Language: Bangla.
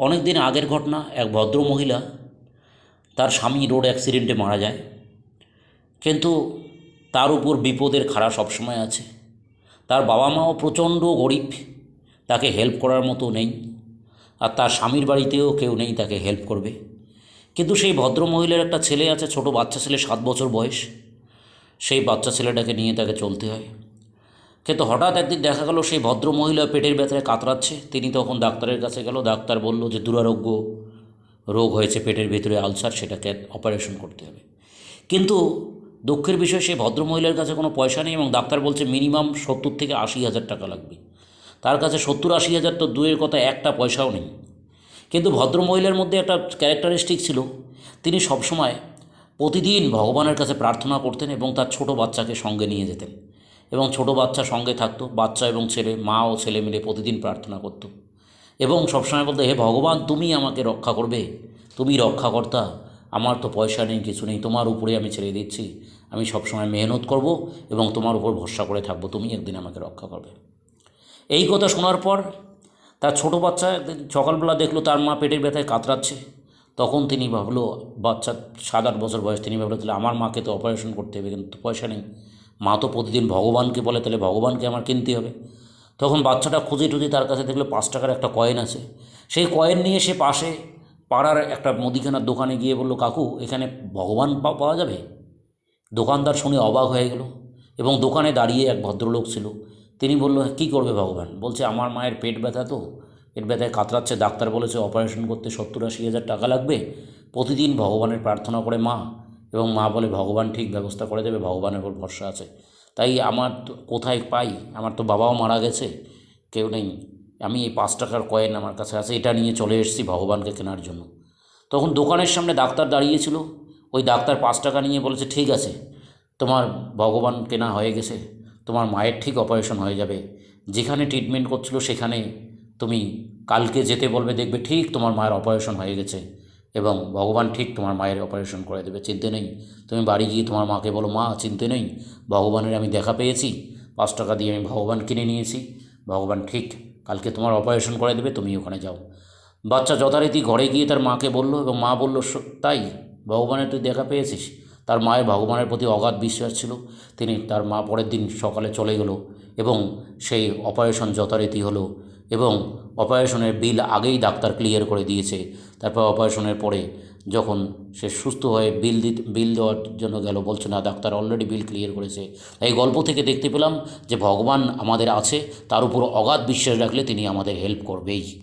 অনেক দিন আগের ঘটনা, এক ভদ্র মহিলা তার স্বামী রোড অ্যাক্সিডেন্টে মারা যায়। কিন্তু তার উপর বিপদের খাড়া সবসময় আছে। তার বাবা মাও প্রচণ্ড গরিব, তাকে হেল্প করার মতো নেই। আর তার স্বামীর বাড়িতেও কেউ নেই তাকে হেল্প করবে। কিন্তু সেই ভদ্র মহিলার একটা ছেলে আছে, ছোট বাচ্চা ছেলে, সাত বছর বয়স। সেই বাচ্চা ছেলেটাকে নিয়ে তাকে চলতে হয়। কিন্তু হঠাৎ একদিন দেখা গেল সেই ভদ্র মহিলা পেটের ব্যথায় কাতরাচ্ছে। তিনি তখন ডাক্তারের কাছে গেল। ডাক্তার বলল যে, দুরারোগ্য রোগ হয়েছে, পেটের ভেতরে আলসার, সেটাকে অপারেশন করতে হবে। কিন্তু দুঃখের বিষয়, সেই ভদ্র মহিলার কাছে কোনো পয়সা নেই এবং ডাক্তার বলছে, মিনিমাম সত্তর থেকে আশি হাজার টাকা লাগবে। তার কাছে সত্তর আশি হাজার তো দুয়ের কথা, একটা পয়সাও নেই। কিন্তু ভদ্র মহিলার মধ্যে একটা ক্যারেক্টারিস্টিক ছিল। তিনি সবসময় প্রতিদিন ভগবানের কাছে প্রার্থনা করতেন এবং তার ছোট বাচ্চাকে সঙ্গে নিয়ে যেতেন। এবং ছোট বাচ্চা সঙ্গে থাকতো, বাচ্চা এবং ছেলে, মা ও ছেলে মিলে প্রতিদিন প্রার্থনা করতো। এবং সবসময় বলতো, হে ভগবান, তুমি আমাকে রক্ষা করবে, তুমি রক্ষাকর্তা, আমার তো পয়সা নেই, কিছু নেই, তোমার উপরে আমি ছেড়ে দিচ্ছি, আমি সবসময় মেহনত করব এবং তোমার উপর ভরসা করে থাকব, তুমি একদিন আমাকে রক্ষা করবে। এই কথা শোনার পর তার ছোট বাচ্চা সকালবেলা দেখল, তার মা পেটের ব্যথায় কাতরাচ্ছে। তখন তিনি ভাবলো, বাচ্চা সাত আট বছর বয়স, তিনি ভাবলো, তাহলে আমার মাকে তো অপারেশন করতে হবে, কিন্তু পয়সা নেই। মা তো প্রতিদিন ভগবানকে বলে, তাহলে ভগবানকে আমার কিনতে হবে। তখন বাচ্চাটা খুঁজে টুজে তার কাছে দেখল পাঁচ টাকার একটা কয়েন আছে। সেই কয়েন নিয়ে সে পাশে পাড়ার একটা মুদিখানার দোকানে গিয়ে বলল, কাকু, এখানে ভগবান পাওয়া যাবে? দোকানদার শুনে অবাক হয়ে গেল এবং দোকানে দাঁড়িয়ে এক ভদ্রলোক ছিল। তিনি বলল, কী করবে ভগবান? বলছে, আমার মায়ের পেট ব্যথা তো। পেট ব্যথায় কাতরাচ্ছে, ডাক্তার বলেছে অপারেশন করতে সত্তর আশি হাজার টাকা লাগবে। প্রতিদিন ভগবানের প্রার্থনা করে মা এবং মা বলে, ভগবান ঠিক ব্যবস্থা করে দেবে, ভগবানের উপর ভরসা আছে। তাই আমার কোথায় পাই? আমার তো বাবাও মারা গেছে, কেউ নেই। আমি এই পাঁচ টাকার কয়েন আমার কাছে আছে, এটা নিয়ে চলে এসেছি ভগবানকে কেনার জন্য। তখন দোকানের সামনে ডাক্তার দাঁড়িয়েছিল। ওই ডাক্তার পাঁচ টাকা নিয়ে বলেছে, ঠিক আছে, তোমার ভগবান কেনা হয়ে গেছে, তোমার মায়ের ঠিক অপারেশন হয়ে যাবে। যেখানে ট্রিটমেন্ট করছিল সেখানে তুমি কালকে যেতে বলবে, দেখবে ঠিক তোমার মায়ের অপারেশন হয়ে গেছে। এবং ভগবান ঠিক তোমার মায়ের অপারেশন করে দেবে। চিনতে নেই। তুমি বাড়ি গিয়ে তোমার মাকে বলো, মা, চিনতে নেই। ভগবানের আমি দেখা পেয়েছি। পাঁচ টাকা দিয়ে আমি ভগবান কিনে নিয়েছি। ভগবান ঠিক কালকে তোমার অপারেশন করে দেবে তুমি ওখানে যাও। বাচ্চা যথারীতি ঘরে গিয়ে তার মাকে বলল এবং মা বলল তাই? ভগবানের তুই দেখা পেয়েছিস? তার মায়ের ভগবানের প্রতি অগাধ বিশ্বাস ছিল। তিনি তার মা পরের দিন সকালে চলে গেল এবং সেই অপারেশন যথারীতি হলো এবং অপারেশনের বিল আগেই ডাক্তার ক্লিয়ার করে দিয়েছে। তারপর অপারেশনের পরে যখন সে সুস্থ হয়ে বিল দিতে, বিল দেওয়ার জন্য গেল, বলছে, না, ডাক্তার অলরেডি বিল ক্লিয়ার করেছে। এই গল্প থেকে দেখতে পেলাম যে ভগবান আমাদের আছে, তার উপর অগাধ বিশ্বাস রাখলে তিনি আমাদের হেল্প করবেই।